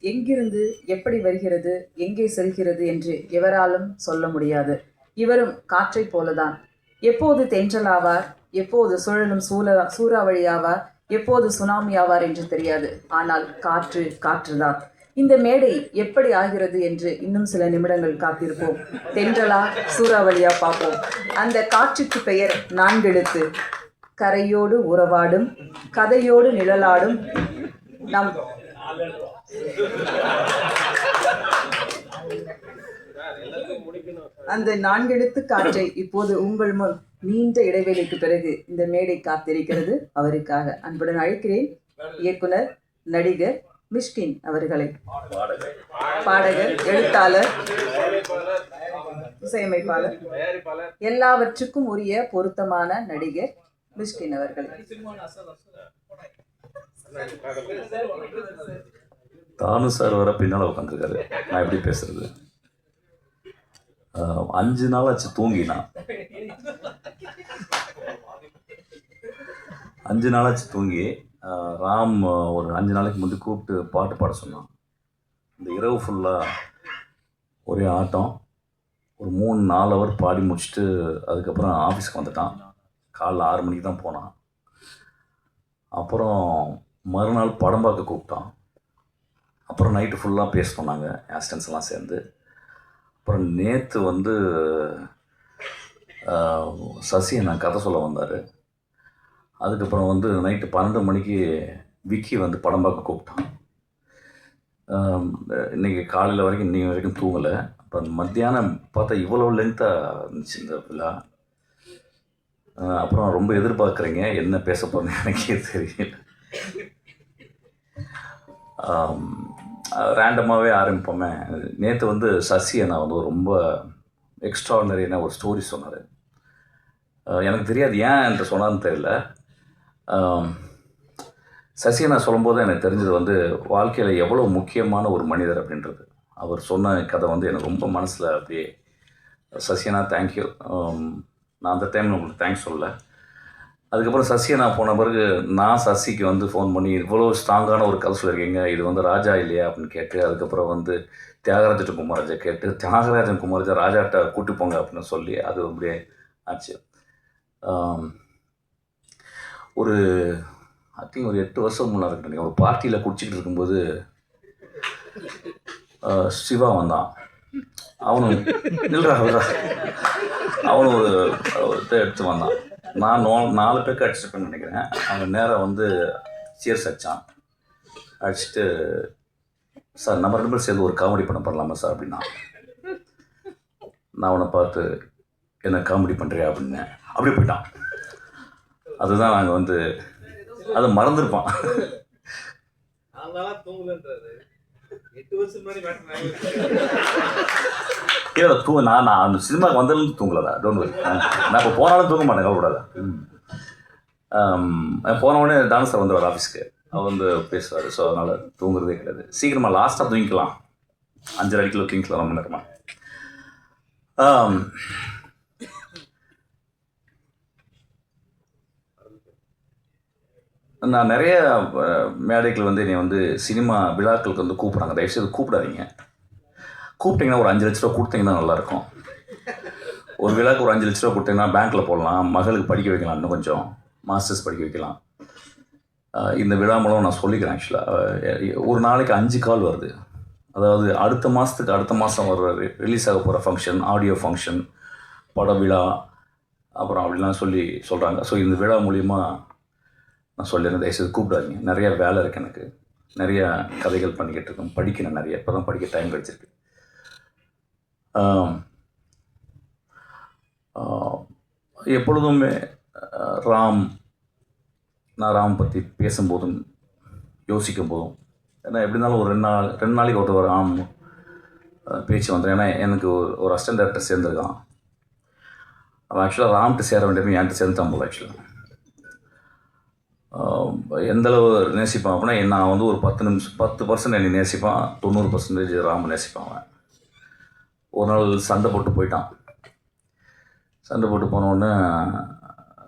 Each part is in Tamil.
எங்கிருந்து எப்படி வருகிறது எங்கே செல்கிறது என்று எவராலும் சொல்ல முடியாது. இவரும் காற்றைப் போலதான். எப்போது தென்றலாவார் எப்போது சுழலும் சூழ சூறாவளியாவார் எப்போது சுனாமி ஆவார் என்று தெரியாது. ஆனால் காற்று காற்றுதான். இந்த மேடை எப்படி ஆகிறது என்று இன்னும் சில நிமிடங்கள் காத்திருப்போம். தென்றலா சூறாவளியா பார்ப்போம். அந்த காற்றுக்கு பெயர் நான்கெழுத்து. கரையோடு உறவாடும் கதையோடு நிழலாடும் நம் அந்த நான்கெழுத்து காற்றை இப்போது உங்கள் முன் நீண்ட இடைவேளைக்கு பிறகு இந்த மேடை காத்திருக்கிறது. அவருக்காக அன்புடன் அழைக்கிறேன். இயக்குனர் நடிகர் மிஷ்கின் அவர்களை. பாடகர் எழுத்தாளர் இசையமைப்பாளர் எல்லாவற்றுக்கும் உரிய பொருத்தமான நடிகர் மிஷ்கின் அவர்களை. தானு சார் வர பின்னால் உட்காந்துருக்காரு நான் எப்படி பேசுறது? அஞ்சு நாள் ஆச்சு தூங்கினா. அஞ்சு நாளாச்சு தூங்கி ராம் ஒரு அஞ்சு நாளைக்கு முந்தி கூப்பிட்டு பாட்டு பாட சொன்னான். இந்த இரவு ஃபுல்லாக ஒரே ஆட்டம். ஒரு மூணு நாலு ஹவர் பாடி முடிச்சுட்டு அதுக்கப்புறம் ஆஃபீஸ்க்கு வந்துட்டான். காலைல ஆறு மணிக்கு தான் போனான். அப்புறம் மறுநாள் படம் பார்க்க கூப்பிட்டான். அப்புறம் நைட்டு ஃபுல்லாக பேசினோம் நாங்கள் ஆஸ்டன்ஸ் எல்லாம் சேர்ந்து. அப்புறம் நேற்று வந்து சசி நான் கதை சொல்ல வந்தார். அதுக்கப்புறம் வந்து நைட்டு பன்னெண்டு மணிக்கு விக்கி வந்து படம் பார்க்க கூப்பிட்டான். இன்றைக்கி இன்னைக்கு காலையில் வரைக்கும் இன்றைக்கி வரைக்கும் தூங்கலை. அப்புறம் மத்தியானம் பார்த்தா இவ்வளோ லென்த்தாக இருந்துச்சு இந்த விழா. அப்புறம் ரொம்ப எதிர்பார்க்குறீங்க என்ன பேச போகிறேன்னு எனக்கே தெரியல. ரேண்டமாகவே ஆரம்பிப்போமே. நேற்று வந்து சசி அண்ணா வந்து ரொம்ப எக்ஸ்ட்ரானரியான ஒரு ஸ்டோரி சொன்னார். எனக்கு தெரியாது ஏன் என்று சொன்னான்னு தெரியல. சசி அண்ணா சொல்லும்போது எனக்கு தெரிஞ்சது வந்து வாழ்க்கையில் எவ்வளோ முக்கியமான ஒரு மனிதர் அப்படின்றது. அவர் சொன்ன கதை வந்து எனக்கு ரொம்ப மனசில் அப்படியே சசியனா தேங்க்யூ நான் அந்த டைமில் உங்களுக்கு தேங்க்ஸ் சொல்லலை. அதுக்கப்புறம் சசியை நான் போன பிறகு நான் சசிக்கு வந்து ஃபோன் பண்ணி இவ்வளோ ஸ்ட்ராங்கான ஒரு கதை சொல்லியிருக்கீங்க. இது வந்து ராஜா இல்லையா? அப்படின்னு கேட்டு அதுக்கப்புறம் வந்து தியாகராஜன் குமாராஜா கேட்டு தியாகராஜன் குமாரஜா ராஜாட்ட கூட்டி போங்க அப்படின்னு சொல்லி அது அப்படியே ஆச்சு. ஒரு ஐ திங்க் ஒரு எட்டு வருஷம் முன்னாடி இருக்கு ஒரு பார்ட்டியில் குடிச்சிக்கிட்டு இருக்கும்போது சிவா வந்தான். அவனும் இல்லைடா அவனும் ஒரு ஒரு இதை எடுத்து வந்தான். நான் நோ நாலு பேருக்கு அடிச்சிருப்பேன்னு நினைக்கிறேன். அவன் நேராக வந்து சீர்ஸ் அடித்தான் அடிச்சுட்டு சார் நம்ம ரெண்டு பேரும் சேர்ந்து ஒரு காமெடி பண்ண பண்ணலாமா சார் அப்படின்னா? நான் அவனை பார்த்து என்ன காமெடி பண்ணுறியா அப்படின்னேன். அப்படி போயிட்டான். அதுதான் நாங்கள் வந்து அதை மறந்துருப்பான். அதனால எட்டு வருஷம் முன்னாடி மேட்டர் இல்லை தூ நான் நான் அந்த சினிமாவுக்கு வந்ததுலேருந்து தூங்கலடா. டோன்ட் வரி நான் இப்போ போனாலும் தூங்க மாட்டேன் கவலைப்படாத. போன உடனே டான்ஸ் சார் வந்துடுவார் ஆஃபீஸ்க்கு அவர் வந்து பேசுவார் ஸோ அதனால் தூங்குறதே கிடையாது. சீக்கிரமாக லாஸ்ட்டாக தூங்கிக்கலாம். அஞ்சரை அடிக்கில் தூங்கிக்கலாம் ரொம்ப நேரமா. நான் நிறைய மேடைகள் வந்து என்னை வந்து சினிமா விழாக்களுக்கு வந்து கூப்பிட்றாங்க. தயவுசெய்து கூப்பிடாதீங்க. கூப்பிட்டீங்கன்னா ஒரு அஞ்சு லட்ச ரூபா கொடுத்தீங்கன்னா நல்லாயிருக்கும். ஒரு விழாக்கு ஒரு அஞ்சு லட்ச ரூபா கொடுத்தீங்கன்னா பேங்க்கில் போடலாம் மகளுக்கு படிக்க வைக்கலாம் இன்னும் கொஞ்சம் மாஸ்டர்ஸ் படிக்க வைக்கலாம். இந்த விழா மூலம் நான் சொல்லிக்கிறேன் ஆக்சுவலாக ஒரு நாளைக்கு அஞ்சு கால் வருது. அதாவது அடுத்த மாதத்துக்கு அடுத்த மாதம் வர்ற ரிலீஸ் ஆக போகிற ஃபங்க்ஷன் ஆடியோ ஃபங்க்ஷன் பட விழா அப்புறம் அப்படிலாம் சொல்லி சொல்கிறாங்க ஸோ இந்த விழா மூலிமா நான் சொல்லிடுறேன் தயவுசெய்து கூப்பிடாதீங்க. நிறையா வேலை இருக்குது எனக்கு. நிறையா கதைகள் பண்ணிக்கிட்டு இருக்கேன் படிக்கிறேன் நிறைய. இப்போ தான் படிக்க டைம் கிடச்சிருக்கு. எப்பொழுதுமே ராம் நான் ராம் பற்றி பேசும்போதும் யோசிக்கும் போதும் ஏன்னா எப்படி இருந்தாலும் ஒரு ரெண்டு நாள் ரெண்டு நாளைக்கு ஒருத்தர் ராம் பேச்சு வந்துடும் ஏன்னா எனக்கு ஒரு ஒரு அசிஸ்டன்ட் டேரக்டர் சேர்ந்துருக்கான். அவன் ஆக்சுவலாக ராம்கிட்ட சேர வேண்டியது என்கிட்ட சேர்ந்துட்டான் போல ஆக்சுவலாக எந்தளவு நேசிப்பான் அப்படின்னா நான் வந்து ஒரு பத்து நிமிஷம் பத்து பர்சன்ட் என்னை நேசிப்பான் தொண்ணூறு பர்சன்டேஜ் ராம நேசிப்பான் அவன். ஒரு நாள் சண்டை போட்டு போயிட்டான். சண்டை போட்டு போனோடனே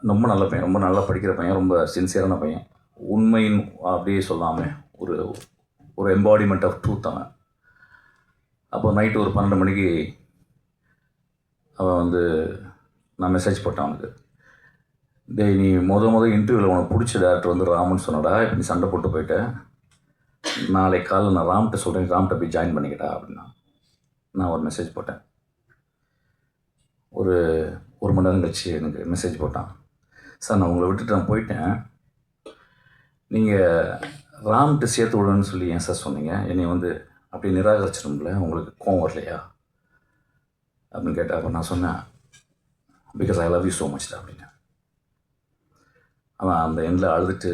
ரொம்ப நல்ல பையன் ரொம்ப நல்லா படிக்கிற பையன் ரொம்ப சின்சியரான பையன். உண்மையின் அப்படியே சொல்லாமல் ஒரு ஒரு எம்பாடிமெண்ட் ஆஃப் ட்ரூத் அவன். அப்போ நைட்டு ஒரு பன்னெண்டு மணிக்கு அவன் வந்து நான் மெசேஜ் போட்டேன் அவனுக்கு. டேய் நீ முத முத இன்டர்வியூவில் உனக்கு பிடிச்ச டேரக்டர் வந்து ராமன் சொன்னடா. இப்போ நீ சண்டை போட்டு போயிட்டேன் நாளைக்கு காலைல நான் ராம்கிட்ட சொல்கிறேன் ராம்கிட்ட போய் ஜாயின் பண்ணிக்கிட்டா அப்படின்னா. நான் ஒரு மெசேஜ் போட்டேன். ஒரு ஒரு மணி நேரம் கழிச்சு எனக்கு மெசேஜ் போட்டான். சார் நான் உங்களை விட்டுட்டு நான் போயிட்டேன். நீங்கள் ராம்கிட்ட சேர்த்து விடணும்னு சொல்லி ஏன் சார் சொன்னீங்க? என்னை வந்து அப்படியே நிராகரிச்சிடும்ல? உங்களுக்கு கோவம் வரலையா? அப்படின்னு கேட்டால் அப்போ நான் சொன்னேன் because I love you so much அப்படின்னு அவன் அந்த எண்ணில் அழுதுட்டு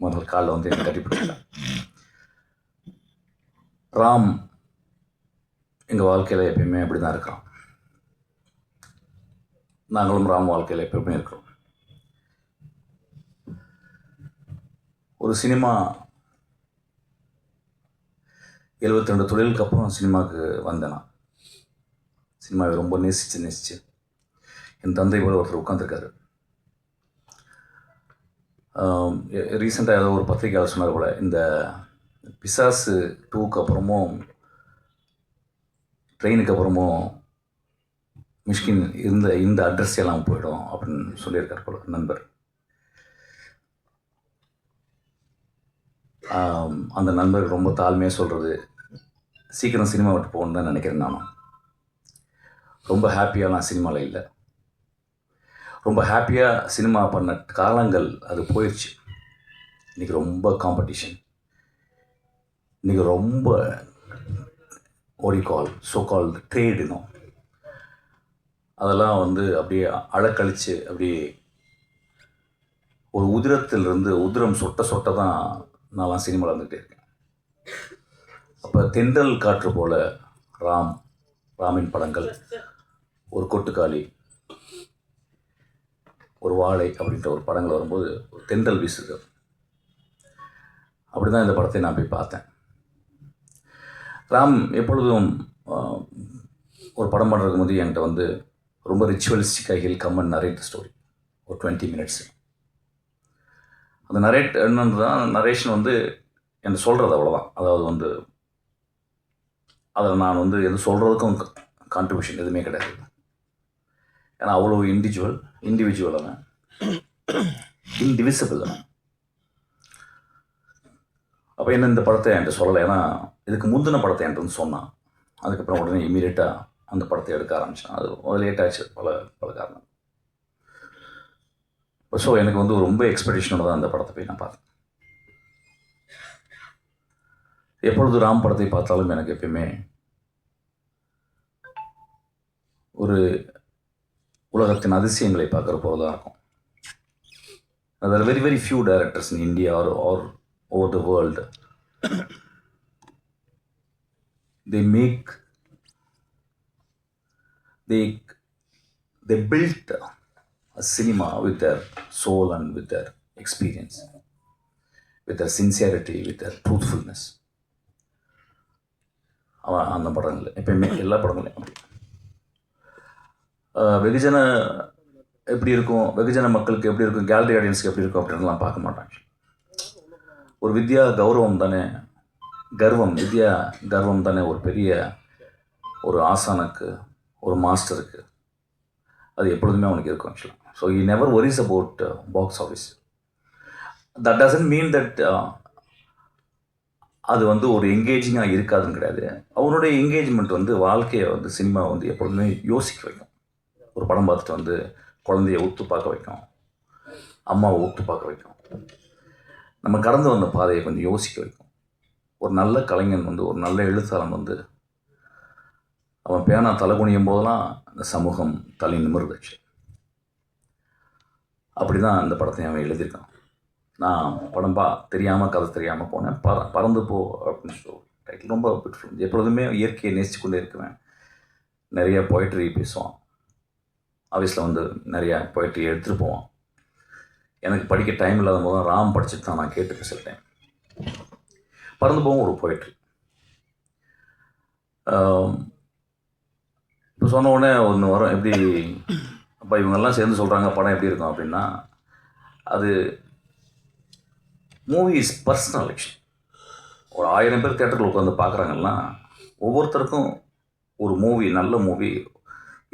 முதல் காலில் வந்து என்னை கட்டி பிடிச்சிட்டான். ராம் எங்கள் வாழ்க்கையில் எப்பயுமே அப்படி தான் இருக்கிறோம் நாங்களும் ராம் வாழ்க்கையில் எப்பயுமே இருக்கிறோம். ஒரு சினிமா எழுபத்தி ரெண்டு தொழிலுக்கு அப்புறம் சினிமாவுக்கு வந்தேன் நான். சினிமாவை ரொம்ப நேசித்து நேசித்து என் தந்தை கூட ஒருத்தர் உட்காந்துருக்காரு ரீசெண்டாக ஏதோ ஒரு பத்திரிகையாளர் சொன்னார் கூட இந்த பிசாசு டூக்கு அப்புறமும் ட்ரெயினுக்கு அப்புறமும் மிஷ்கின் இருந்த இந்த அட்ரஸ் எல்லாம் போயிடும் அப்படின்னு சொல்லியிருக்கார் போல நண்பர். அந்த நண்பர் ரொம்ப தாழ்மையாக சொல்கிறது சீக்கிரம் சினிமா விட்டு போகணுன்னு தான் நினைக்கிறேன் நானும். ரொம்ப ஹாப்பியாக நான் சினிமாவில் இல்லை. ரொம்ப ஹாப்பியாக சினிமா பண்ண காலங்கள் அது போயிடுச்சு இன்றைக்கி ரொம்ப காம்படிஷன் இன்றைக்கி ரொம்ப ஓடிகால் ஸோ கால் ட்ரேட் இன்னும். அதெல்லாம் வந்து அப்படியே அழக்கழித்து அப்படியே ஒரு உதிரத்திலிருந்து உதிரம் சொட்ட சொட்ட தான் நான்லாம் சினிமாவில் வந்துகிட்டே இருக்கேன். அப்போ தென்றல் காற்று போல் ராம் ராமின் படங்கள் ஒரு கொட்டுக்காளி ஒரு வாழை அப்படின்ற ஒரு படங்கள் வரும்போது ஒரு தென்றல் வீசுது. அப்படி தான் இந்த படத்தை நான் போய் பார்த்தேன். ராம் எப்பொழுதும் ஒரு படம் பண்ணுறதுக்கு முந்தைய என்கிட்ட வந்து ரொம்ப ரிச்சுவலிஸ்டிக்காக he'll come and narrate story ஒரு டுவெண்ட்டி மினிட்ஸ் அந்த நரேட் என்னன்றதான் நரேஷன் வந்து என்னை சொல்கிறது அவ்வளோதான் அதாவது வந்து அதில் நான் வந்து எது சொல்கிறதுக்கும் கான்ட்ரிபியூஷன் எதுவுமே கிடையாது. ஏன்னா அவ்வளோ இண்டிவிஜுவல் இண்டிவிஜுவல் அவன். இன்டிவிசிபிள் அவன். அப்போ என்ன இந்த படத்தை என்கிட்ட சொல்லலை? ஏன்னா இதுக்கு முந்தின படத்தை என்கிட்ட சொன்னான். அதுக்கப்புறம் உடனே இமீடியட்டாக அந்த படத்தை எடுக்க ஆரம்பித்தான் அது லேட் ஆச்சு பல பல காரணம் ஸோ எனக்கு வந்து ரொம்ப எக்ஸ்பெக்டேஷனோட தான் அந்த படத்தை போய் நான் பார்த்தேன். எப்பொழுது ராம் படத்தை பார்த்தாலும் எனக்கு எப்பயுமே ஒரு உலகத்தின் அதிசயங்களை பார்க்குற போதாக இருக்கும் அதில் very very few directors in India are are over the world they make they they build a cinema with their soul and with their experience with their sincerity with their truthfulness அவன் அந்த படங்கள் எப்பயுமே எல்லா படங்களையும் வெகுஜன எப்படி இருக்கும்? வெகுஜன மக்களுக்கு எப்படி இருக்கும்? கேலரி ஆடியன்ஸ்க்கு எப்படி இருக்கும் அப்படின்லாம் பார்க்க மாட்டாங்க. ஒரு வித்யா கௌரவம் தானே? கர்வம் வித்யா கர்வம் தானே ஒரு பெரிய ஒரு ஆசானுக்கு ஒரு மாஸ்டருக்கு. அது எப்பொழுதுமே அவனுக்கு இருக்கும் ஆக்சுவலாக so he never worries about box office that doesn't mean that அது வந்து ஒரு எங்கேஜிங்காக இருக்காதுன்னு கிடையாது. அவனுடைய என்கேஜ்மெண்ட் வந்து வாழ்க்கையை வந்து சினிமா வந்து எப்பொழுதுமே யோசிக்க வைக்கும். ஒரு படம் பார்த்துட்டு வந்து குழந்தைய ஒத்து பார்க்க வைக்கும். அம்மாவை ஒத்து பார்க்க வைக்கும். நம்ம கடந்து வந்த பாதையை கொஞ்சம் யோசிக்க வைக்கும். ஒரு நல்ல கலைஞன் வந்து ஒரு நல்ல எழுத்தாளன் வந்து அவன் பேனா தலை குனியும் போதெல்லாம் இந்த சமூகம் தலை நிமிர்ந்துச்சு. அப்படி தான் அந்த படத்தை அவன் எழுதியிருக்கான். நான் படம் பா தெரியாமல் கதை தெரியாமல் போனேன். பற பறந்து போ அப்படின்னு சொல்லி. டைட்டில் ரொம்ப பியூட்டிஃபுல் எப்பொழுதுமே இயற்கையை நேசித்து கொண்டே இருக்குவேன். நிறைய போய்ட்ரி பேசுவான். ஆஃபீஸில் வந்து நிறையா போய்ட்டு எடுத்துகிட்டு போவான் எனக்கு படிக்க டைம் இல்லாத போது ராம் படிச்சுட்டு தான் நான் கேட்டு சில டைம் பறந்து போகும் ஒரு போய்ட்ரி இப்போ சொன்ன உடனே ஒன்று வரும். எப்படி அப்போ இவங்கெல்லாம் சேர்ந்து சொல்கிறாங்க படம் எப்படி இருக்கும் அப்படின்னா அது மூவி இஸ் பர்சனல் ஆக்ஷன் ஒரு ஆயிரம் பேர் தேட்டரில் உட்காந்து பார்க்குறாங்கன்னா ஒவ்வொருத்தருக்கும் ஒரு மூவி நல்ல movie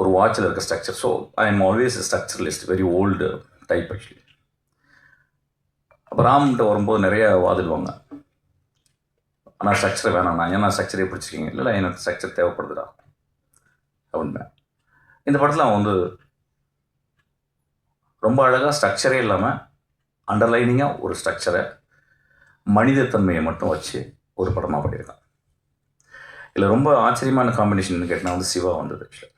ஒரு வாட்சில் இருக்க structure so I am always structuralist very old type actually அப்போ ராம்கிட்ட வரும்போது நிறைய வாதிடுவாங்க. ஆனால் ஸ்ட்ரக்சர் நான் ஏன்னா ஸ்ட்ரக்சரே பிடிச்சிருக்கீங்க? இல்லை எனக்கு ஸ்ட்ரக்சர் தேவைப்படுதுடா. அப்படின்னு இந்த படத்தில் அவன் வந்து ரொம்ப அழகாக ஸ்ட்ரக்சரே இல்லாமல் அண்டர்லைனிங்காக ஒரு ஸ்ட்ரக்சரை மனிதத்தன்மையை மட்டும் வச்சு ஒரு படமாக பண்ணியிருக்கான். இதில் ரொம்ப ஆச்சரியமான காம்பினேஷன் கேட்டால் வந்து சிவா வந்தது ஆக்சுவலாக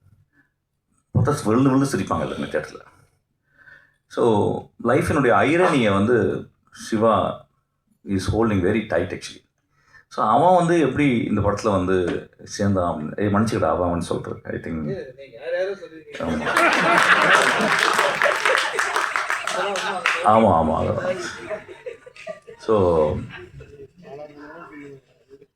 பார்த்தா விழுந்து விழுந்து சிரிப்பாங்க எல்லாருமே தேட்டரில் ஸோ லைஃபினுடைய ஐரனியை வந்து Siva is holding very tight actually so அவன் வந்து எப்படி இந்த படத்தில் வந்து சேர்ந்தான் அப்படின்னு ஏய் மன்னிச்சுக்கடா அவன் சொல்கிறது ஐ திங்க் ஆமாம் ஆமாம் ஆமாம் ஸோ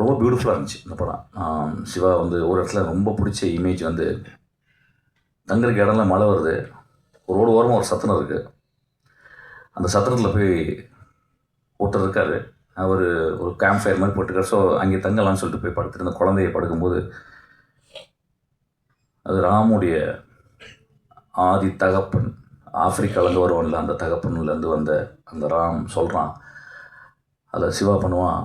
ரொம்ப பியூட்டிஃபுல்லாக இருந்துச்சு இந்த படம். சிவா வந்து ஒரு இடத்துல ரொம்ப பிடிச்ச இமேஜ் வந்து தங்குறக்கு இடம்லாம் மழை வருது. ஒரு ரோடு ஓரமாக ஒரு சத்தனம் இருக்குது அந்த சத்திரத்தில் போய் ஒருத்தர் இருக்காரு. அவர் ஒரு கேம்ப் ஃபயர் மாதிரி போட்டுருக்காரு. ஸோ அங்கே தங்கலாம்னு சொல்லிட்டு போய் படுத்துருந்த குழந்தைய படுக்கும்போது அது ராமுடைய ஆதி தகப்பன் ஆப்பிரிக்காலேருந்து வருவான்ல அந்த தகப்பன்லேருந்து வந்த அந்த ராம் சொல்கிறான் அதில் சிவா பண்ணுவான்.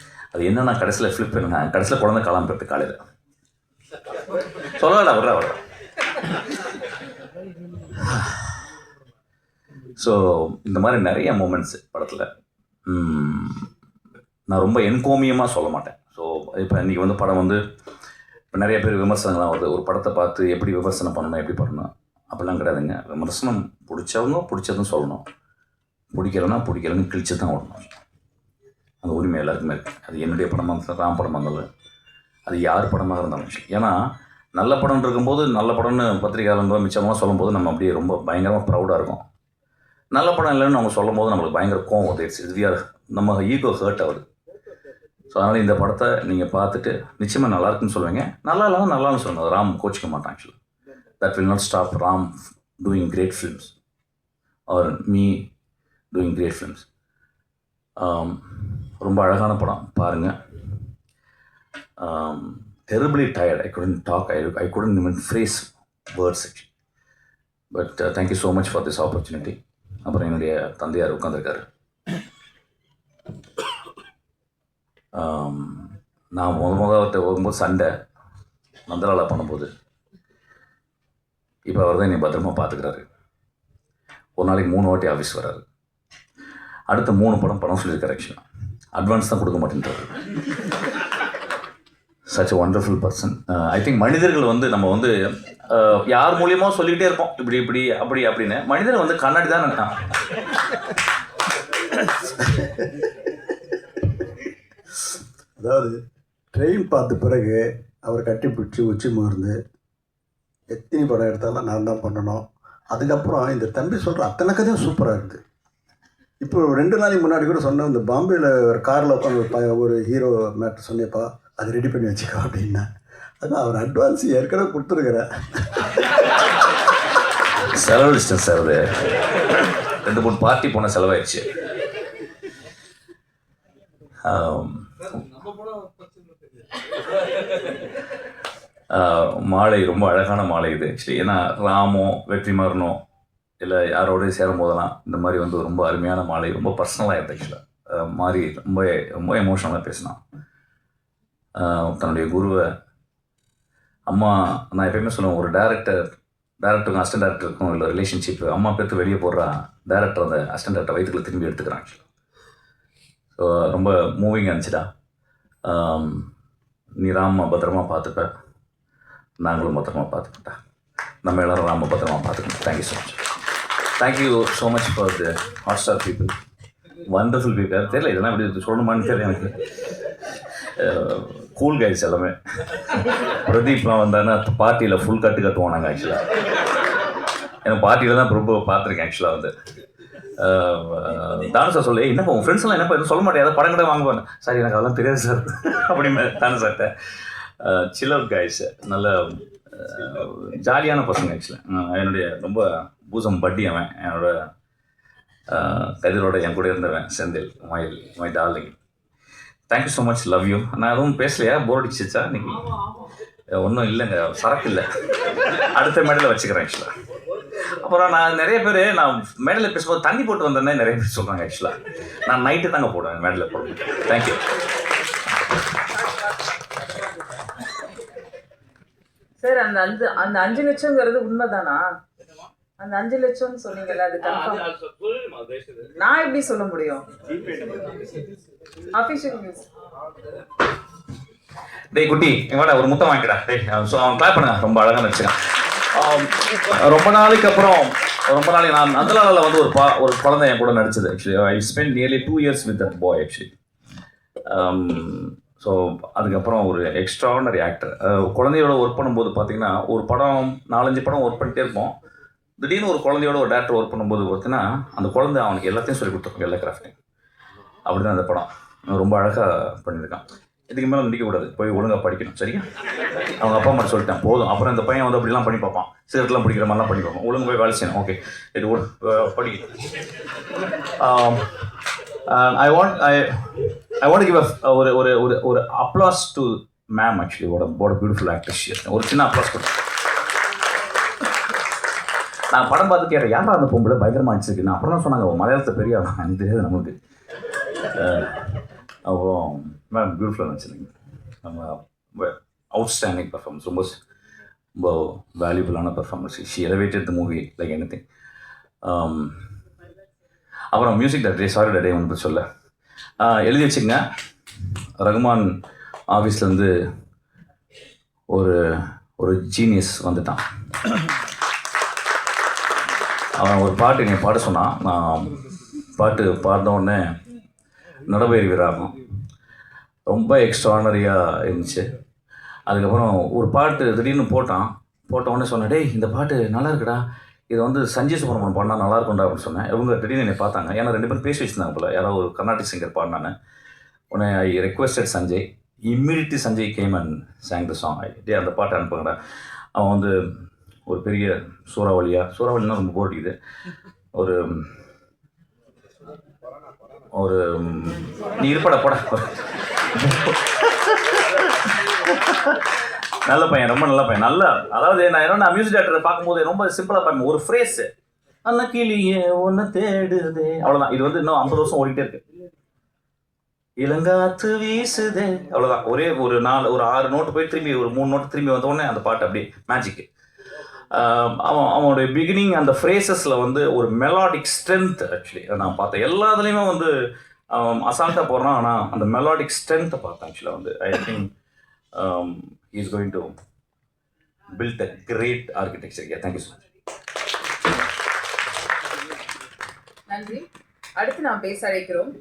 அது என்னன்னா கடைசியில் ஃப்ளிப் என்னன்னா கடைசியில் குழந்தை காலாம பெற்று காலையில் சொல்லடா வர்ற வர்ற ஸோ இந்த மாதிரி நிறைய மூமெண்ட்ஸ் படத்தில். நான் ரொம்ப என்கோமியமாக சொல்ல மாட்டேன். ஸோ இப்போ இன்றைக்கி வந்து படம் வந்து இப்போ நிறைய பேர் விமர்சனங்கள்லாம் வருது. ஒரு படத்தை பார்த்து எப்படி விமர்சனம் பண்ணணும் எப்படி பண்ணணும்? அப்படிலாம் கிடையாதுங்க. விமர்சனம் பிடிச்சவங்க பிடிச்சதும் சொல்லணும். பிடிக்கலன்னா பிடிக்கலன்னு கிழிச்சு தான் விடணும் அந்த உரிமை எல்லாருக்குமே இருக்குது அது என்னுடைய படமாக இருந்தாலும் ராம் படமாக இருந்தாலும் அது யார் படமாக இருந்தாலும் சரி. ஏன்னா நல்ல படம் இருக்கும்போது நல்ல படம்னு பத்திரிகையாளங்க மிச்சமாக சொல்லும்போது நம்ம அப்படியே ரொம்ப பயங்கரமாக ப்ரௌடாக இருக்கும். நல்ல படம் இல்லைன்னு அவங்க சொல்லும் போது நம்மளுக்கு பயங்கர கோவம் வருது இது இது நம்ம ஈகோ ஹர்ட் ஆகுது. ஸோ அதனால் இந்த படத்தை நீங்கள் பார்த்துட்டு நிச்சயமாக நல்லா இருக்குன்னு சொல்லுவீங்க. நல்லா இல்லாமல் நல்லான்னு சொல்லுங்க. ராம் கோச்சிக்க மாட்டான் actually that will not stop Ram doing great films or me doing great films ரொம்ப அழகான படம். பாருங்கள் terribly tired I couldn't talk I I couldn't even phrase words but thank you so much for this opportunity அப்புறம் என்னுடைய தந்தையார் உட்காந்துருக்காரு நான் முத முத அவர்கிட்ட சண்டை நந்தலாலா பண்ணும்போது இப்போ அவர் தான் என்னை பத்திரமா பார்த்துக்கிறாரு. ஒரு நாளைக்கு மூணு வாட்டி ஆஃபீஸ் வராரு. அடுத்த மூணு படம் படம் சொல்லியிருக்காரு ஆக்சுவலாக அட்வான்ஸ் தான் கொடுக்க மாட்டேன்றாரு. Such wonderful person I think மனிதர்கள் வந்து நம்ம வந்து uh, யார் மூலியமாக சொல்லிக்கிட்டே இருப்போம். இப்படி இப்படி அப்படி அப்படின்னு. மனிதர் வந்து கண்ணாடி தான் நினைக்கான் அதாவது ட்ரெயின் பார்த்த பிறகு அவர் கட்டிப்பிடிச்சு உச்சி மாறுந்து எத்தனை படம் எடுத்தாலும் நான் தான் பண்ணணும். அதுக்கப்புறம் இந்த தம்பி சொல்கிற அத்தனை கதையும் சூப்பராக இருக்குது இப்போ ரெண்டு நாளைக்கு முன்னாடி கூட சொன்னேன் இந்த பாம்பேயில் ஒரு காரில் உட்காந்து ஒரு ஹீரோ மேட்டர் சொன்னேப்பா அது ரெடி பண்ணி வச்சுக்கோ அப்படின்னா. அதான் அவர் அட்வான்ஸ் ஏற்கனவே கொடுத்துருக்குறேன் செலவழிச்சிட்டேன் சார் அது ரெண்டு மூணு பார்ட்டி போன செலவாயிடுச்சு மாலை ரொம்ப அழகான மாலை இது ஆக்சுவலி ஏன்னா ராமோ வெற்றிமாறனோ இல்லை யாரோடய சேரும் போதெல்லாம் இந்த மாதிரி வந்து ரொம்ப அருமையான மாலை ரொம்ப பர்சனலாக இருக்கு ஆக்சுவலாக மாறி ரொம்ப ரொம்ப எமோஷனலாக பேசினான். தன்னுடைய குருவை. அம்மா நான் எப்பயுமே சொல்லுவேன் ஒரு டேரக்டர் டேரக்டருக்கும் அசிஸ்டன்ட் டேரக்டருக்கும் இல்லை ரிலேஷன்ஷிப் அம்மா பேர்த்து வெளியே போடுறா டேரக்டர் அந்த அசிஸ்டன்ட் டேரக்டர் வயிற்றுக்குள்ள திரும்பி எடுத்துக்கிறான் ஆக்சுவலாக ஸோ ரொம்ப மூவிங் இருந்துச்சுடா நீ ராம பத்திரமா பார்த்துப்ப. நாங்களும் பத்திரமா பார்த்துக்கிட்டா நம்ம எல்லாரும் ராம பத்திரமா பார்த்துக்கணும். Thank you so much thank you so much for the Hotstar people wonderful people தெரியல இதெல்லாம் இப்படி சொல்லணுமான்னு தெரியல எனக்கு. கூல் கைஸ் எல்லாமே. பிரதீப்லாம் வந்தாருன்னா பார்ட்டியில் ஃபுல் கட்டு கட்டுவோம் நாங்கள் ஆக்சுவலாக எனக்கு பார்ட்டியில் தான் ரொம்ப பார்த்துருக்கேன் ஆக்சுவலாக வந்து. தானு சார் சொல்லி என்னப்பா உங்கள் ஃப்ரெண்ட்ஸ் எல்லாம் என்னப்பா எதுவும் சொல்ல மாட்டேன் ஏதாவது படம் கூட வாங்குவாங்க சார் எனக்கு அதெல்லாம் தெரியாது சார். அப்படின்னு தானு சார்கிட்ட சில்லர் கைஸ் நல்ல ஜாலியான பசங்க ஆக்சுவலாக என்னுடைய ரொம்ப பூசம் பட்டி அவன் என்னோட கதிரோட என் கூட இருந்தவன் Senthil my my darling. Thank you so much love you நான் எதுவும் பேசலையா? போர் அடிச்சிச்சா? இன்னைக்கு ஒன்றும் இல்லைங்க. சரக்கு இல்லை. அடுத்த மேடையில் வச்சுக்கிறேன் ஆக்சுவலாக அப்புறம் நான் நிறைய பேர் நான் மேடையில் பேசும்போது தண்ணி போட்டு வந்தேன்னே நிறைய பேர் சொல்கிறாங்க ஆக்சுவலாக நான் நைட்டு தாங்க போடுவேன் மேடையில் போடுவேன். தேங்க்யூ சார் அந்த அஞ்சு அந்த அஞ்சு லட்சங்கிறது உண்மைதானா? அந்த அஞ்சு லட்சம்னு சொன்னீங்கல்ல அது கன்ஃபார்ம் நான் எப்படி சொல்ல முடியும்? அபிஷியல் நியூஸ் டேய் குட்டி இவட ஒரு முத்தம் வாங்கிடா டேய் ஸோ அவன் கிளாப் பண்ணுங்க ரொம்ப அழகாக நடிச்சுக்கான் ஆம், ரொம்ப நாளைக்கு அப்புறம் ரொம்ப நாளைக்கு நான் நந்தலாலில் வந்து ஒரு பா ஒரு குழந்தை என் கூட நடிச்சது actually I spend nearly two years with that boy actually so அதுக்கப்புறம் ஒரு எக்ஸ்ட்ரானரி ஆக்டர் குழந்தையோட ஒர்க் பண்ணும்போது பார்த்தீங்கன்னா ஒரு படம் நாலஞ்சு படம் ஒர்க் பண்ணிட்டே இருப்போம். திடீர்னு ஒரு குழந்தையோட ஒரு டேரக்டர் ஒர்க் பண்ணும்போது பார்த்தீங்கன்னா அந்த குழந்தை அவனுக்கு எல்லாத்தையும் சொல்லி கொடுத்துருக்கோம் எல்லா கிராஃப்டிங் அப்படி தான் அந்த படம். ரொம்ப அழகாக பண்ணியிருக்கான். இதுக்கு மேலே நடிக்கக்கூடாது போய் ஒழுங்காக படிக்கணும். சரியா? அவங்க அப்பா அம்மா சொல்லிட்டேன். போதும். அப்புறம் இந்த பையன் வந்து அப்படிலாம் பண்ணி பார்ப்பான். சிகரெட்லாம் பிடிக்கிற மாதிரிலாம் பண்ணி பார்ப்பான். ஒழுங்கு போய் வேலை செய்யணும். ஓகே இது ஒழு படி I want I I want give ஒரு ஒரு ஒரு ஒரு applause to ma'am actually what beautiful actor ஒரு சின்ன அப்ளாஸ் கொடுத்தேன் நான் படம் பார்த்து கேட்டேன் யாரா அந்த பொம்பளை பயங்கரமாக அடிச்சிருக்கு? நான் அப்புறம் தான் சொன்னாங்க மலையாளத்தை பெரிய ஆளா?" எனக்கு தெரியாது நம்மளுக்கு. அப்புறம் மேம் பியூட்டிஃபுல்லாக இருந்துச்சு நம்ம அவுட்ஸ்டாண்டிங் பர்ஃபார்மன்ஸ் ரொம்ப ரொம்ப வேல்யூபுளான performance she elevated the movie like any thing அப்புறம் மியூசிக் டே சாரி டே ஒன்று சொல்ல எழுதி வச்சுங்க ரகுமான் ஆஃபீஸ்லேருந்து ஒரு ஒரு ஜீனியஸ் வந்துட்டான். அவன் ஒரு பாட்டு என்னை பாட சொன்னான் நான் பாட்டு பாடின உடனே நடபயிர் விராகம். ரொம்ப எக்ஸ்ட்ரானரியாக இருந்துச்சு. அதுக்கப்புறம் ஒரு பாட்டு திடீர்னு போட்டான். போட்ட உடனே சொன்னேன் டேய் இந்த பாட்டு நல்லா இருக்குடா. இது வந்து சஞ்சய் சுப்ரமணியம் பாடினா நல்லா இருக்கும்டா அப்படின்னு சொன்னேன். இவங்க திடீர்னு என்னை பார்த்தாங்க. ஏன்னா ரெண்டு பேரும் பேசி வச்சிருந்தாங்க போல. யாராவது ஒரு கர்நாடிக் சிங்கர் பாடினான்னு உடனே I requested Sanjay. Immediately Sanjay came and sang the song டே அந்த பாட்டை அனுப்புங்கடா. அவன் வந்து ஒரு பெரிய சூறாவளியா? சூறாவளினா ரொம்ப போர் அடிக்குது. ஒரு ஒரு நீ இருப்பட பட. நல்ல பையன் ரொம்ப நல்ல பையன். நல்ல அதாவது நான் என்ன மியூசிக் டேரக்டரை பார்க்கும்போது ரொம்ப சிம்பிளாக பார்ப்பேன் ஒரு ஃப்ரேஸ் அண்ணா கிளியே ஒன்று தேடுதே. அவ்வளோதான் இது வந்து இன்னும் ஐம்பது வருஷம் ஓடிட்டே இருக்கு. இளங்காத்து வீசுதே. அவ்வளோதான் ஒரே ஒரு நாலு ஒரு ஆறு நோட்டு போய் திரும்பி ஒரு மூணு நோட்டு திரும்பி வந்த உடனே அந்த பாட்டு அப்படியே மேஜிக்கு அவன் அவனுடைய பிகினிங் அந்த ஃப்ரேசஸில் வந்து ஒரு மெலாடிக் ஸ்ட்ரென்த் ஆக்சுவலி நான் பார்த்தேன் எல்லாத்துலேயுமே வந்து அசால்ட்டாக போடுறான் ஆனால் அந்த மெலாடிக் ஸ்ட்ரென்த்தை பார்த்தேன் ஆக்சுவலாக வந்து I think is going to build a great architecture thank you so much நன்றி. அடுத்து நாம் பேச அழைக்கிறோம்